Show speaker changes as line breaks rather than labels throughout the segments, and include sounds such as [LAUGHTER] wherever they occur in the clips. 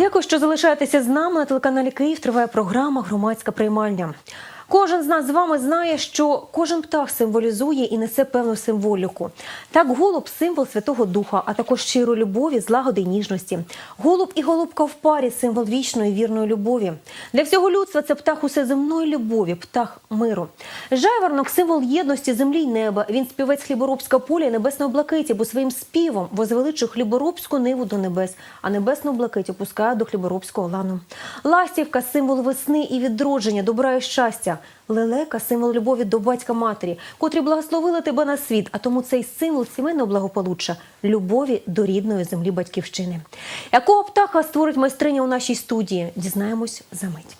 Дякую, що залишаєтеся з нами на телеканалі Київ. Триває програма Громадська приймальня. Кожен з нас з вами знає, що кожен птах символізує і несе певну символіку. Так, голуб символ Святого Духа, а також щиро любові, злагоди й ніжності. Голуб і голубка в парі символ вічної вірної любові. Для всього людства це птах усеземної любові, птах миру. Жайворонок символ єдності землі й неба. Він співець хліборобська поля і небесного блакиті, бо своїм співом возвеличує хліборобську ниву до небес, а небесну блакить опускає до хліборобського лану. Ластівка символ весни і відродження, добра і щастя. Лелека символ любові до батька матері, котрі благословили тебе на світ. А тому цей символ сімейного благополуччя любові до рідної землі батьківщини. Якого птаха створить майстриня у нашій студії? Дізнаємось за мить.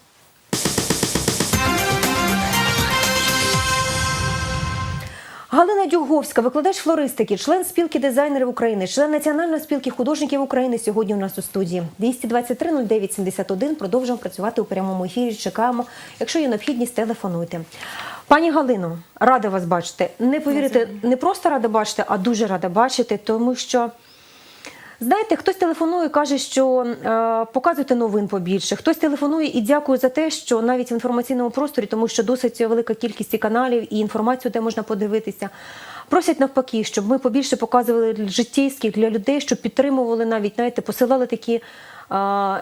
Галина Дюговська, викладач флористики, член спілки дизайнерів України, член Національної спілки художників України. Сьогодні у нас у студії 223 09 71. Продовжуємо працювати у прямому ефірі. Чекаємо. Якщо є необхідність, телефонуйте. Пані Галино, рада вас бачити. Не повірите, не просто рада бачити, а дуже рада бачити, тому що. Знаєте, хтось телефонує, каже, що е, показуйте новин побільше. Хтось телефонує і дякує за те, що навіть в інформаційному просторі, тому що досить велика кількість і каналів і інформацію, де можна подивитися. Просять навпаки, щоб ми побільше показували життєйських для людей, щоб підтримували навіть, знаєте, посилали такі е,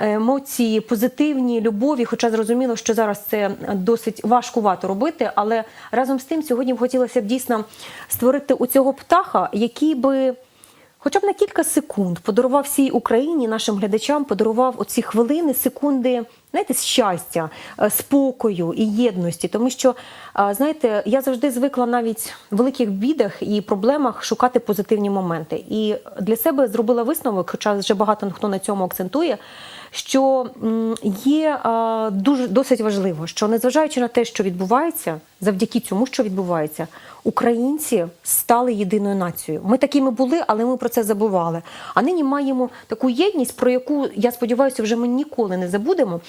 емоції, позитивні, любові. Хоча зрозуміло, що зараз це досить важкувато робити. Але разом з тим, сьогодні б хотілося б дійсно створити у цього птаха, який би. Хоча б на кілька секунд подарував всій Україні, нашим глядачам, подарував оці хвилини, секунди, знаєте, щастя, е, спокою і єдності. Тому що, знаєте, я завжди звикла навіть в великих бідах і проблемах шукати позитивні моменти. І для себе зробила висновок, хоча вже багато хто на цьому акцентує. Що є дуже досить важливо, що незважаючи на те, що відбувається, завдяки цьому, що відбувається, українці стали єдиною нацією. Ми такими були, але ми про це забували. А нині маємо таку єдність, про яку я сподіваюся, вже ми ніколи не забудемо.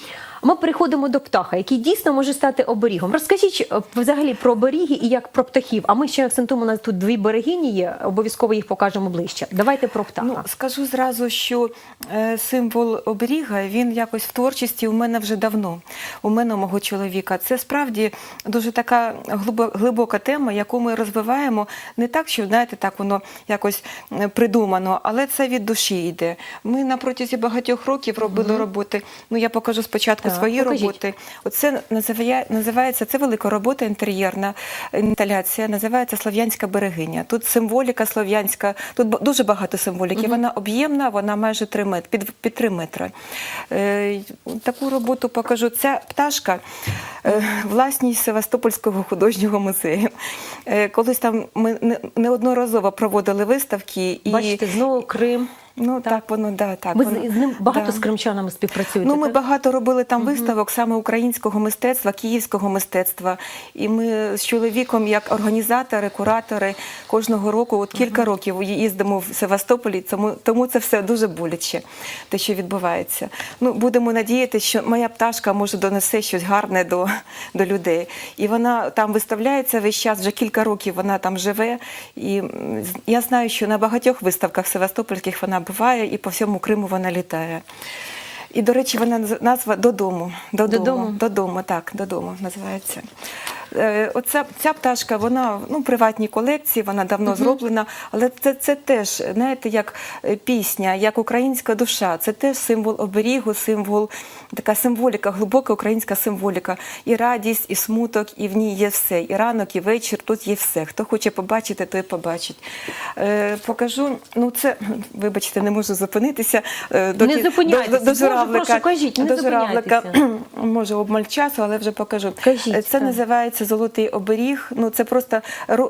Ми переходимо до птаха, який дійсно може стати оберігом. Розкажіть е, взагалі про оберіги і як про птахів. А ми ще акцентуємо у нас тут дві берегині є. Обов'язково їх покажемо ближче. Давайте про птаха.
Ну, скажу зразу, що е, символ оберіга він якось в творчості у мене вже давно. У мене у мого чоловіка. Це справді дуже така глибо- глибока тема, яку ми розвиваємо не так, що знаєте, так воно якось е, придумано, але це від душі йде. Ми на протязі багатьох років робили роботи. Ну я покажу спочатку
Так,
свої
покажіть.
роботи. Оце називає, називається це велика робота інтер'єрна інсталяція, називається Слов'янська берегиня. Тут символіка слов'янська, тут дуже багато символіки. Вона об'ємна, вона майже 3 метри, під, під 3 метри. Е, таку роботу покажу. Ця пташка е, власність Севастопольського художнього музею. Е, колись там ми не- неодноразово проводили виставки і
Бачите, знову Крим.
Ну так, воно да так.
Ви
воно-
з з ним багато
да.
з кримчанами співпрацюєте.
Ну, ми
так?
багато робили там виставок саме українського мистецтва, київського мистецтва. І ми з чоловіком, як організатори, куратори, кожного року, от кілька років їздимо в Севастополі, тому, тому це все дуже боляче, те, що відбувається. Ну, будемо надіятися, що моя пташка може донесе щось гарне до, до людей. І вона там виставляється весь час, вже кілька років вона там живе. І я знаю, що на багатьох виставках севастопольських вона буває, і по всьому Криму вона літає. І, до речі, вона назва додому. Додому.
Додому.
Додому, так, додому називається. Е, Оця ця пташка, вона ну, приватній колекції, вона давно зроблена, але це, це теж, знаєте, як е, пісня, як українська душа. Це теж символ оберігу, символ, така символіка, глибока українська символіка. І радість, і смуток, і в ній є все. І ранок, і вечір, тут є все. Хто хоче побачити, той побачить. Е, покажу, ну це, [CLEARS THROAT] вибачте, не можу зупинитися. е,
Не зупиняйтеся.
до, до, до журавлика.
прошу, кажіть, не
до журавлика, [CLEARS THROAT] може обмаль часу, але вже покажу.
Кажіть,
Це
так.
називається золотий оберіг. Ну це просто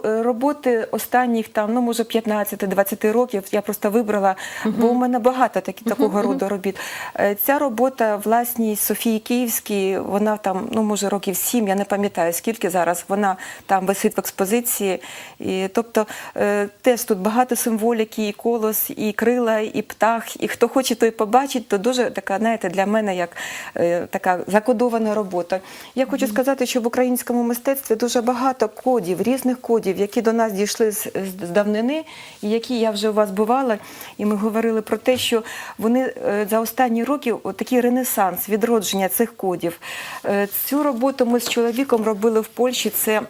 роботи останніх там, ну може 15-20 років. Я просто вибрала, бо у мене багато такі [LAUGHS] такого роду робіт. Е, Ця робота власність Софії Київській, вона там, ну може років 7, я не пам'ятаю скільки зараз. Вона там висить в експозиції. І, тобто е, теж тут багато символіки, і колос, і крила, і птах. І хто хоче, той побачить, то дуже така, знаєте, для мене як е, така закодована робота. Я хочу сказати, що в українському мистецтві мистецтві дуже багато кодів, різних кодів, які до нас дійшли з, давнини, і які я вже у вас бувала, і ми говорили про те, що вони е, за останні роки такий ренесанс, відродження цих кодів. Е, Цю роботу ми з чоловіком робили в Польщі. Це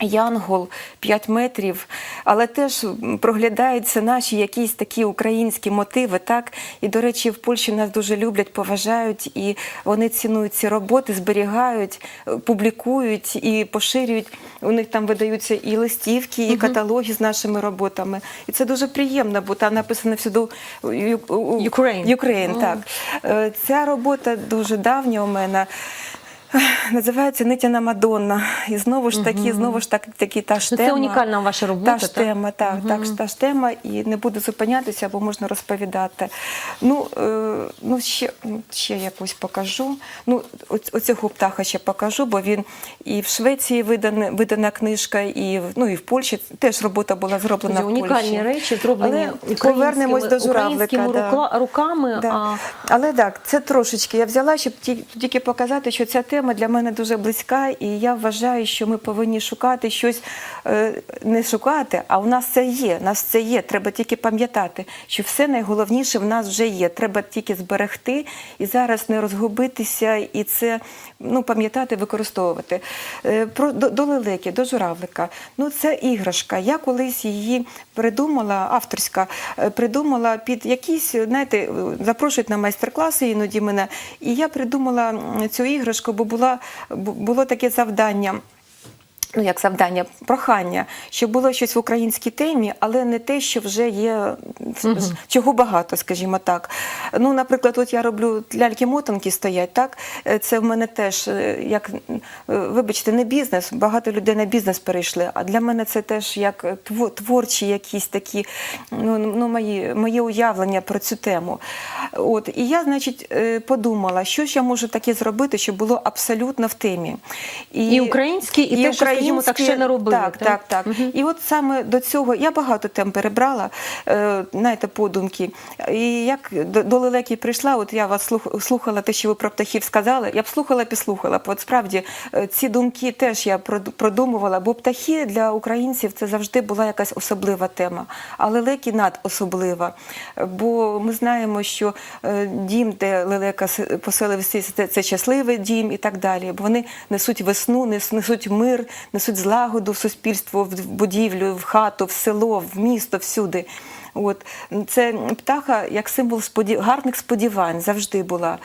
Янгол 5 метрів, але теж проглядаються наші якісь такі українські мотиви. Так і до речі, в Польщі нас дуже люблять, поважають, і вони цінують ці роботи, зберігають, публікують і поширюють. У них там видаються і листівки, і каталоги з нашими роботами. І це дуже приємно, бо там написано всюди «Ю-
Ukraine.
Ukraine, так. Е, Ця робота дуже давня у мене. Називається Нитяна Мадонна. І знову ж таки, знову ж так, таки та ж
Ну, це
тема.
унікальна ваша робота,
Та ж
так?
тема, так, так, та ж тема, і не буду зупинятися, бо можна розповідати. Ну, е, ну ще, ще якусь покажу. Ну, оцього птаха ще покажу, бо він і в Швеції видана, видана книжка, і в, ну, і в Польщі теж робота була зроблена
Друзі,
в Польщі.
унікальні речі, зроблені
Але повернемось до журавлика.
українськими
да.
руками.
Да.
А
Але так, це трошечки я взяла, щоб тільки показати, що ця тема для мене дуже близька, і я вважаю, що ми повинні шукати щось е, не шукати, а у нас це є. У нас це є. Треба тільки пам'ятати, що все найголовніше в нас вже є. Треба тільки зберегти і зараз не розгубитися, і це ну, пам'ятати, використовувати. Е, Про до, до лелеки, до журавлика. Ну це іграшка. Я колись її придумала, авторська, е, придумала під якісь, знаєте, запрошують на майстер-класи іноді мене. І я придумала цю іграшку, бо була, було таке завдання. Ну, як завдання, прохання, щоб було щось в українській темі, але не те, що вже є чого багато, скажімо так. Ну, наприклад, от я роблю ляльки-мотанки стоять, так? Е, Це в мене теж е, як е, вибачте, не бізнес. Багато людей на бізнес перейшли. А для мене це теж як творчі якісь такі ну, ну, мої, моє уявлення про цю тему. От і я, значить, подумала, що ж я можу таке зробити, щоб було абсолютно в темі.
І українські, і те, що, скажімо так, ще не робили,
Так,
так?
так, так. І от саме до цього я багато тем перебрала, е, знаєте, подумки. І як до, лелеки прийшла, от я вас слух, слухала те, що ви про птахів сказали, я б слухала, підслухала. От справді е, ці думки теж я прод- продумувала, бо птахи для українців це завжди була якась особлива тема. А лелеки надособлива. Бо ми знаємо, що е, дім, де лелека поселився, це, щасливий дім і так далі. Бо вони несуть весну, нес- несуть мир, несуть злагоду в суспільство, в будівлю, в хату, в село, в місто, всюди. От це птаха як символ сподів... гарних сподівань завжди була.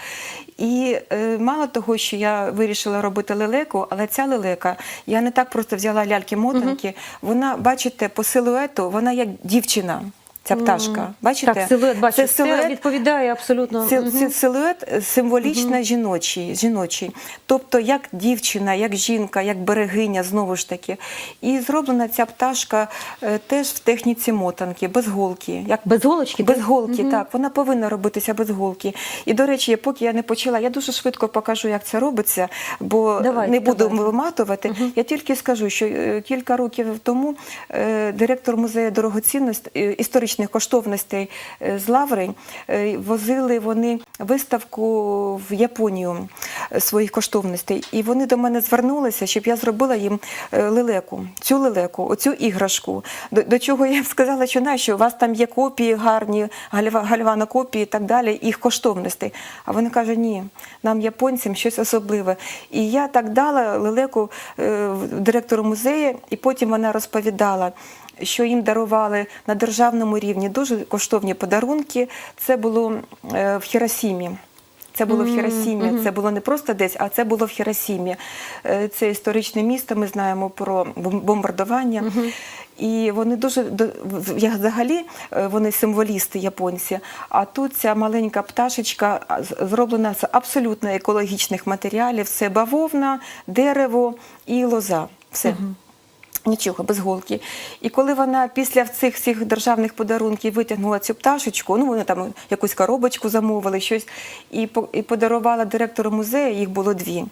І е, мало того, що я вирішила робити лелеку, але ця лелека, я не так просто взяла ляльки-мотанки. Вона, бачите, по силуету, вона як дівчина. Ця пташка, бачите?
так, силует, бачу,
Це силует
відповідає абсолютно.
це, це силует символічно жіночий, жіночий. Тобто як дівчина, як жінка, як берегиня, знову ж таки. І зроблена ця пташка е, теж в техніці мотанки, без голки. Як
Без голочки?
без
так?
голки, так, вона повинна робитися без голки. І до речі, поки я не почала, я дуже швидко покажу, як це робиться, бо
Давайте,
не буду
давайте.
виматувати. Я тільки скажу, що е, кілька років тому е, директор музею дорогоцінностей е, історичних коштовностей е, з Лаври е, возили вони виставку в Японію е, своїх коштовностей. І вони до мене звернулися, щоб я зробила їм лелеку, цю лелеку, оцю іграшку. До, до чого я сказала, що нащо, у вас там є копії гарні, гальва, гальванокопії і так далі, їх коштовностей. А вони кажуть, ні, нам, японцям, щось особливе. І я так дала лелеку директору музею, і потім вона розповідала. Що їм дарували на державному рівні дуже коштовні подарунки. Це було е, в Хіросімі. Це було в Хіросімі. Це було не просто десь, а це було в Хіросімі. Е, Це історичне місто. Ми знаємо про бом- бомбардування. І вони дуже взагалі е, вони символісти японці. А тут ця маленька пташечка зроблена з абсолютно екологічних матеріалів. Це бавовна, дерево і лоза. Все. Нічого, без голки. І коли вона після цих всіх державних подарунків витягнула цю пташечку, ну вони там якусь коробочку замовили, щось, і, і подарувала директору музею, їх було дві.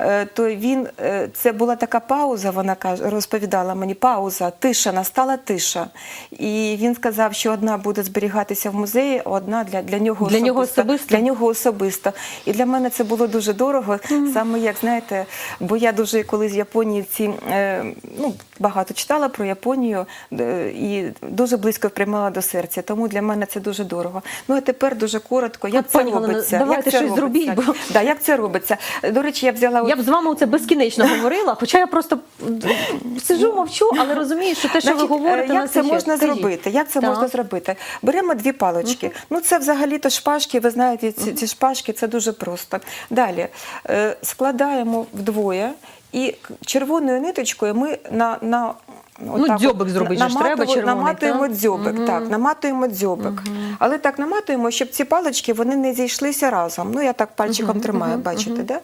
е, То він, е, це була така пауза, вона каже, розповідала мені, пауза, тиша, настала тиша. І він сказав, що одна буде зберігатися в музеї, а одна для, для нього
Для нього
особисто.
особисто?
Для нього особисто. І для мене це було дуже дорого, саме як знаєте, бо я дуже коли з Японії ці е, ну багато читала про Японію е, і дуже близько приймала до серця. Тому для мене це дуже дорого. Ну а тепер дуже коротко, як
От,
це
пані
робиться?
давайте
як це
щось
робиться?
зробіть, бо-
Да, як це робиться? До речі, я взяла
Я б з вами це безкінечно [LAUGHS] говорила, хоча я просто сиджу, мовчу, але розумію, що те, що
Значить,
ви говорите,
як це можна
Скажіть.
зробити? Як це
Так.
можна зробити? Беремо дві палички. Ну це взагалі-то шпажки. Ви знаєте, ці, ці шпажки це дуже просто. Далі е, складаємо вдвоє і червоною ниточкою ми на. на
Ну, дзьобик зробити ж треба
наматуємо-
червоний,
наматуємо дзьобик,
угу.
так, наматуємо дзьобик. Але так наматуємо, щоб ці палички вони не зійшлися разом. Ну, я так пальчиком тримаю, бачите, да?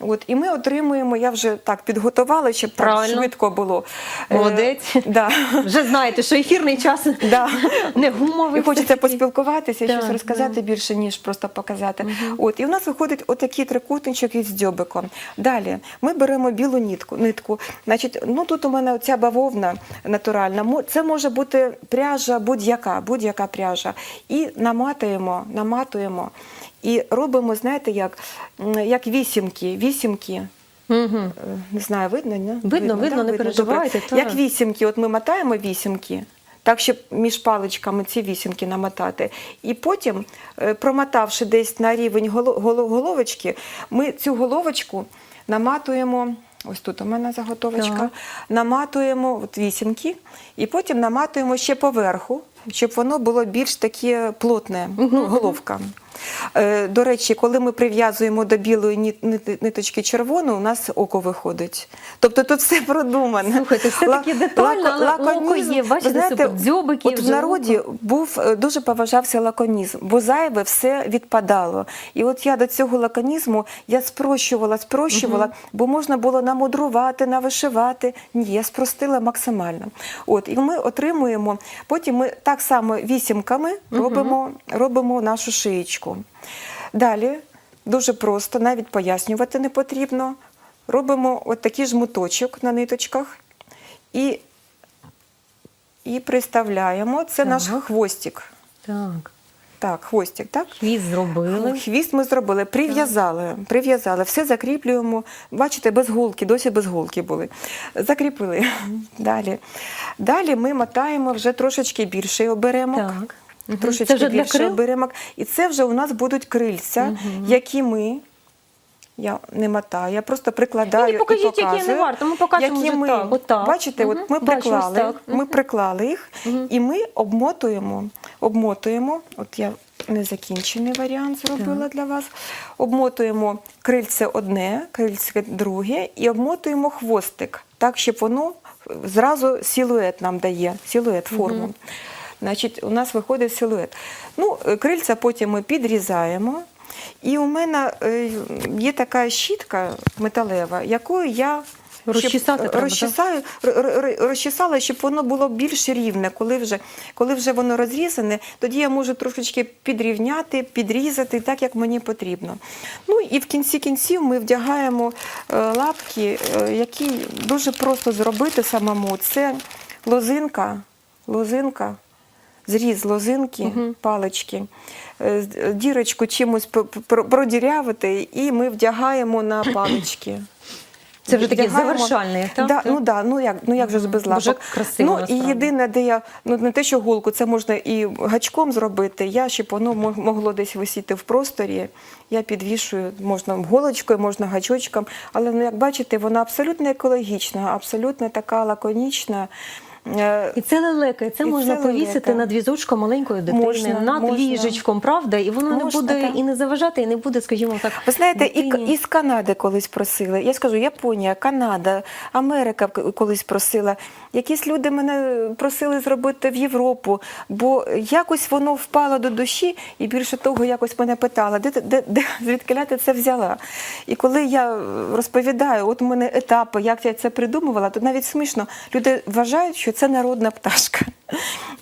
От, і ми отримуємо, я вже так підготувала, щоб так
Правильно.
швидко було. Е,
Молодець.
да. [LAUGHS]
Вже знаєте, що ефірний час
Да.
не гумовий.
І хочеться
все-таки.
поспілкуватися,
Так,
щось розказати більше, ніж просто показати. От, і у нас виходить отакий трикутничок із дзьобиком. Далі ми беремо білу нитку. нитку. Значить, ну тут у мене оця бавовна натуральна. Мо- Це може бути пряжа будь-яка, будь-яка пряжа. І наматуємо, наматуємо. І робимо, знаєте, як, як вісімки. вісімки. Е, Не знаю, видно, ні?
Видно, видно,
так?
не переживайте,
Добре. Як вісімки, от ми мотаємо вісімки, так, щоб між паличками ці вісімки намотати. І потім, е, промотавши десь на рівень голо- голо- головочки, ми цю головочку наматуємо. Ось тут у мене заготовочка.
Так.
Наматуємо от вісімки, і потім наматуємо ще поверху, щоб воно було більш таке плотне, ну, головка. Е, До речі, коли ми прив'язуємо до білої ниточки червону, у нас око виходить. Тобто тут все продумано.
Слухайте, все таки детально, але
лаконізм.
око є, бачите,
знаєте.
Дзьобики
от в народі був е, дуже поважався лаконізм, бо зайве все відпадало. І от я до цього лаконізму я спрощувала, спрощувала, бо можна було намудрувати, навишивати. Ні, я спростила максимально. От і ми отримуємо. Потім ми так само вісімками робимо, робимо нашу шиєчку. Далі дуже просто, навіть пояснювати не потрібно. Робимо от такий жмуточок на ниточках і, і приставляємо. Це наш хвостик.
Так.
Так, хвостик, так?
Хвіст зробили.
Хвіст ми зробили, прив'язали, прив'язали, все закріплюємо. Бачите, без голки, досі без голки були. Закріпили. Далі. Далі ми мотаємо вже трошечки більший оберемок.
Так. Мгм.
Трошечки
Це для
оберемок. І це вже у нас будуть крильця, які ми. Я не мотаю, я просто прикладаю
ні, покажіть,
і
які
показую.
не варто, ми покажемо
які ми,
так, отак.
Бачите,
Мгм,
от ми приклали,
так.
ми приклали їх, і ми обмотуємо, обмотуємо, от я незакінчений варіант зробила для вас. Обмотуємо крильце одне, крильце друге, і обмотуємо хвостик, так, щоб воно зразу силует нам дає, силует, форму. Значить, у нас виходить силует. Ну, е, крильця потім ми підрізаємо. І у мене е, є така щітка металева, якою я щоб, е,
треба,
розчесаю, р- р- р- розчесала, щоб воно було більш рівне. Коли вже, коли вже воно розрізане, тоді я можу трошечки підрівняти, підрізати так, як мені потрібно. Ну і в кінці кінців ми вдягаємо е, лапки, які дуже просто зробити самому. Це лозинка, лозинка, зріз лозинки, палички, е, дірочку чимось продірявити, і ми вдягаємо на [COUGHS] палички.
Це вже такий завершальний етап,
Да,
так?
ну да, ну як, ну як же ж без
Дуже красиво,
ну і єдине, де я ну не те, що голку, це можна і гачком зробити. Я щоб воно могло десь висіти в просторі. Я підвішую, можна голочкою, можна гачочком. Але ну як бачите, вона абсолютно екологічна, абсолютно така лаконічна. Е,
І це лелека, і це
І
можна
це
повісити над візочком маленької дитини,
Можна,
над
можна.
ліжечком, правда? І воно не буде
так.
і не заважати, і не буде, скажімо так.
Ви знаєте, і,
дитині.
із Канади колись просили. Я скажу, Японія, Канада, Америка колись просила. Якісь люди мене просили зробити в Європу, бо якось воно впало до душі, і більше того, якось мене питала, де, де, де звідки ти це взяла. І коли я розповідаю, от у мене етапи, як я це придумувала, то навіть смішно. Люди вважають, що це народна пташка.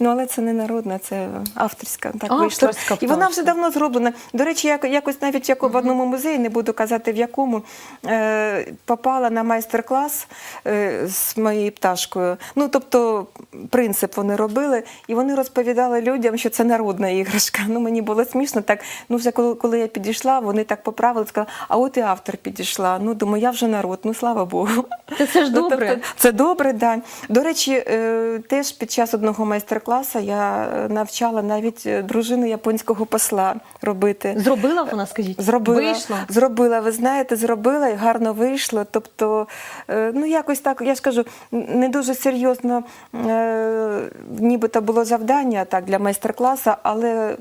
Ну, але це не народна, це авторська. Так вийшло.
Авторська
І вона вже давно зроблена. До речі, я якось навіть як в одному музеї, не буду казати в якому, е, попала на майстер-клас е, з моєю пташкою. Ну, тобто, принцип вони робили, і вони розповідали людям, що це народна іграшка. Ну, мені було смішно. Так, ну, вже коли, коли я підійшла, вони так поправили, сказали, а от і автор підійшла. Ну, думаю, я вже народ, ну слава Богу.
Та це ж
Ну,
добре.
тобто, це добре, да. До речі, е, теж під час одного майстер-класу я е, навчала навіть е, дружину японського посла робити.
Зробила вона, скажіть?
Зробила,
Вийшло?
зробила, ви знаєте, зробила і гарно вийшло. Тобто, ну якось так, я ж кажу, не дуже серйозно, нібито було завдання так для майстер-класу, але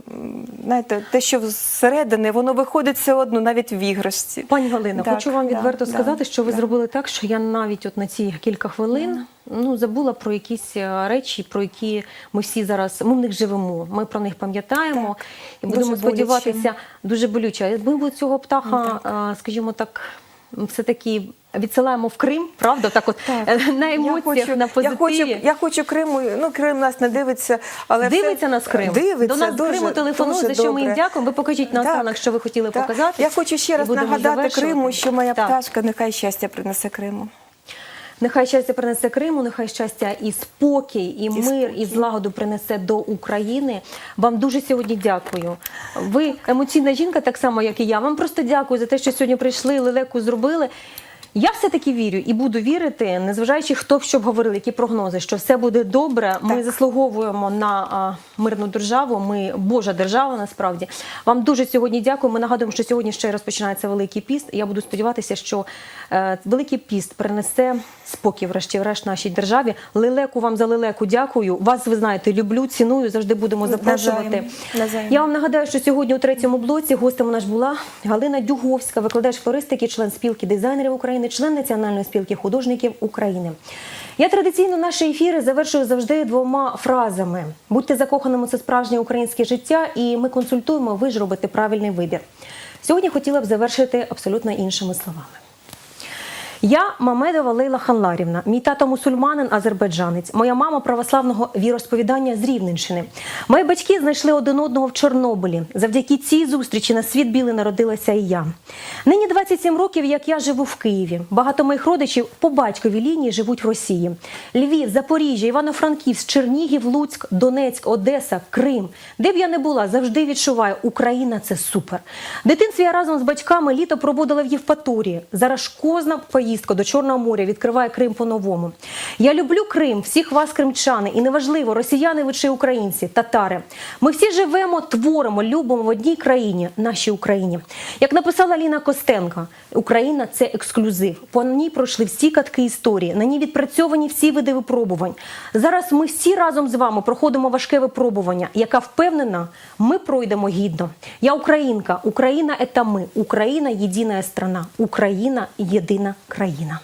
знаєте, те, що зсередини, воно виходить все одно, навіть в іграшці.
Пані Галина,
Так,
хочу вам відверто
да,
сказати, що ви
да.
зробили так, що я навіть от на ці кілька хвилин ну забула про якісь е, речі, про які ми всі зараз ми в них живемо. Ми про них пам'ятаємо
Так.
і будемо
Дуже
сподіватися дуже болюче. Якби цього птаха, е, скажімо так, все таки відсилаємо в Крим, правда? Так, от е, на емоціях, на позитиві.
Я хочу, я хочу Криму. Ну, Крим нас не дивиться, але
Дивиться
все,
нас Крим.
Дивиться,
До нас
дуже,
Криму телефонують, за що ми їм дякуємо. Ви покажіть на
Так,
останок, що ви хотіли
так.
показати.
Я хочу ще раз нагадати. Криму, що моя
Так.
пташка нехай щастя принесе Криму.
Нехай щастя принесе Криму, нехай щастя і спокій, і, мир,
спокій.
і злагоду принесе до України. Вам дуже сьогодні дякую. Ви емоційна жінка, так само як і я. Вам просто дякую за те, що сьогодні прийшли, лелеку зробили. Я все-таки вірю і буду вірити, незважаючи хто б що б говорив, які прогнози, що все буде добре. Ми заслуговуємо на а, мирну державу. Ми Божа держава. Насправді вам дуже сьогодні дякую. Ми нагадуємо, що сьогодні ще розпочинається великий піст. Я буду сподіватися, що е, великий піст принесе спокій, врешті-решт, нашій державі. Лелеку вам за лелеку дякую. Вас ви знаєте, люблю, ціную. Завжди будемо запрошувати. Я вам нагадаю, що сьогодні у третьому блоці гостем у нас була Галина Дюговська, викладач флористики, член спілки дизайнерів України, член Національної спілки художників України. Я традиційно наші ефіри завершую завжди двома фразами: будьте закоханими, це справжнє українське життя, і ми консультуємо. Ви ж робите правильний вибір. Сьогодні хотіла б завершити абсолютно іншими словами. Я Мамедова Лейла Ханларівна, мій тато мусульманин, азербайджанець, моя мама православного віросповідання з Рівненщини. Мої батьки знайшли один одного в Чорнобилі. Завдяки цій зустрічі на світ білий народилася і я. Нині 27 років, як я живу в Києві. Багато моїх родичів по батьковій лінії живуть в Росії. Львів, Запоріжжя, Івано-Франківськ, Чернігів, Луцьк, Донецьк, Одеса, Крим. Де б я не була, завжди відчуваю, Україна це супер. В дитинстві я разом з батьками літо проводила в Євпаторії. Зараз ж кожна поїздка до Чорного моря відкриває Крим по-новому. Я люблю Крим, всіх вас, кримчани, і неважливо, росіяни ви чи українці, татари. Ми всі живемо, творимо, любимо в одній країні, нашій Україні. Як написала Ліна Костенка, Україна це ексклюзив. По ній пройшли всі катки історії, на ній відпрацьовані всі види випробувань. Зараз ми всі разом з вами проходимо важке випробування, яка впевнена, ми пройдемо гідно. Я українка, Україна це ми, Україна єдина страна, Україна єдина країна.